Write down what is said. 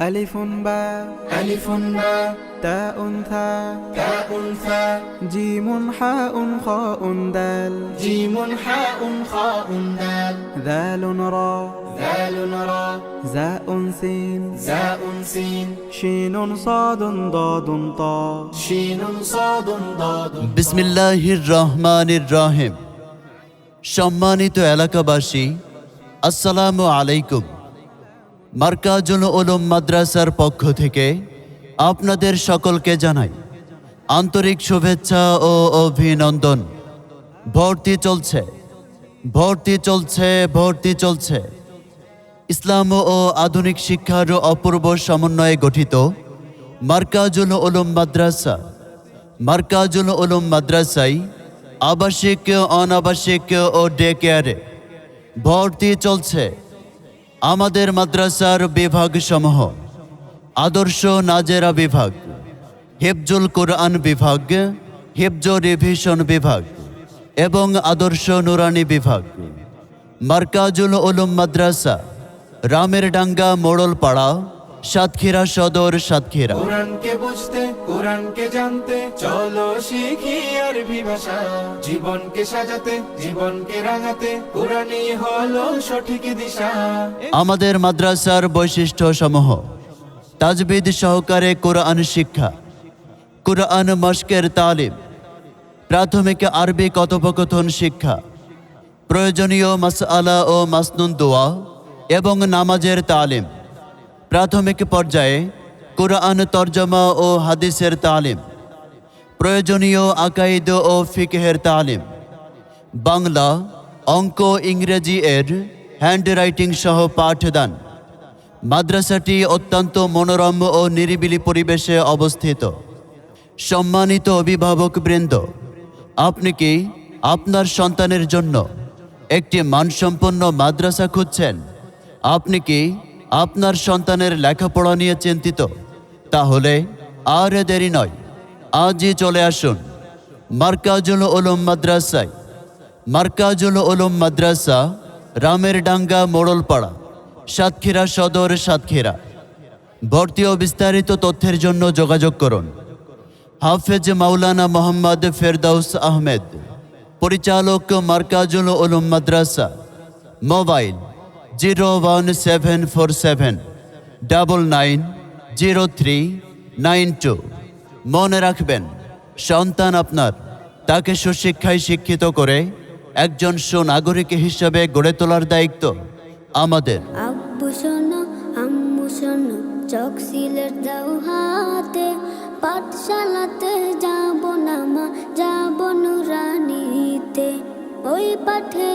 ألف باء ألف باء تاء ثاء تاء ثاء جيم حاء خاء دال جيم حاء خاء دال ذال را ذال را زاء سين زاء سين شين صاد ضاد طا شين صاد ضاد বিসমিল্লাহির রহমানির রহিম সম্মানিত এলাকাবাসী আসসালামু আলাইকুম মার্কাজুল উলুম মাদ্রাসার পক্ষ থেকে আপনাদের সকলকে জানাই আন্তরিক শুভেচ্ছা ও অভিনন্দন। ভর্তি চলছে ভর্তি চলছে ভর্তি চলছে। ইসলাম ও আধুনিক শিক্ষার অপূর্ব সমন্বয়ে গঠিত মার্কাজুল উলুম মাদ্রাসা। মার্কাজুল উলুম মাদ্রাসায় আবাসিক, অনাবাসিক ও ডে কেয়ারে ভর্তি চলছে। আমাদের মাদ্রাসার বিভাগ সমূহ, আদর্শ নাজেরা বিভাগ, হেফজুল কোরআন বিভাগ, হেফজ রিভিশন বিভাগ এবং আদর্শ নুরানি বিভাগ, মার্কাজুল উলুম মাদ্রাসা রামের ডাঙ্গা মোড়লপাড়া সাতক্ষীরা সদর সাতক্ষীরা। কোরআনকে বুঝতে কোরআনকে জানতে চলো শিখি আরবি ভাষা। জীবনকে সাজাতে জীবনকে রাঙাতে কোরআনই হলো সঠিক দিশা। আমাদের মাদ্রাসার বৈশিষ্ট্য সমূহ তাজবিদ সহকারে কোরআন শিক্ষা কোরআন মস্কের তালিম প্রাথমিক আরবি কথোপকথন শিক্ষা প্রয়োজনীয় মাসআলা ও মাসনুন দোয়া এবং নামাজের তালিম। প্রাথমিক পর্যায়ে কোরআন তর্জমা ও হাদিসের তালিম, প্রয়োজনীয় আকাইদ ও ফিকহের তালিম, বাংলা অঙ্ক ইংরেজি এর হ্যান্ডরাইটিং সহ পাঠদান, মাদ্রাসাটি অত্যন্ত মনোরম ও নিরিবিলি পরিবেশে অবস্থিত। সম্মানিত অভিভাবক বৃন্দ, আপনি কি আপনার সন্তানের জন্য একটি মানসম্পন্ন মাদ্রাসা খুঁজছেন? আপনি কি আপনার সন্তানের লেখাপড়া নিয়ে চিন্তিত। তাহলে আর দেরি নয়। আজই চলে আসুন। মার্কাজুল উলুম মাদ্রাসায়। মার্কাজুল উলুম মাদ্রাসা রামের ডাঙ্গা মোড়লপাড়া, সাতক্ষীরা সদর সাতক্ষীরা। ভর্তি ও বিস্তারিত তথ্যের জন্য যোগাযোগ করুন। হাফেজ মাওলানা মোহাম্মদ ফেরদাউস আহমেদ। পরিচালক Markazul Uloom Madrasa. Mobile zero one seven four seven double nine zero three nine two মনে রাখবেন, সন্তান আপনার, তাকে সুশিক্ষায় শিক্ষিত করে একজন সুনাগরিক হিসেবে গড়ে তোলার দায়িত্ব আমাদের। শোনো দাও হাতে, পাঠশালাতে যাব না মা, যাব নুরানিতে, ওই পাঠে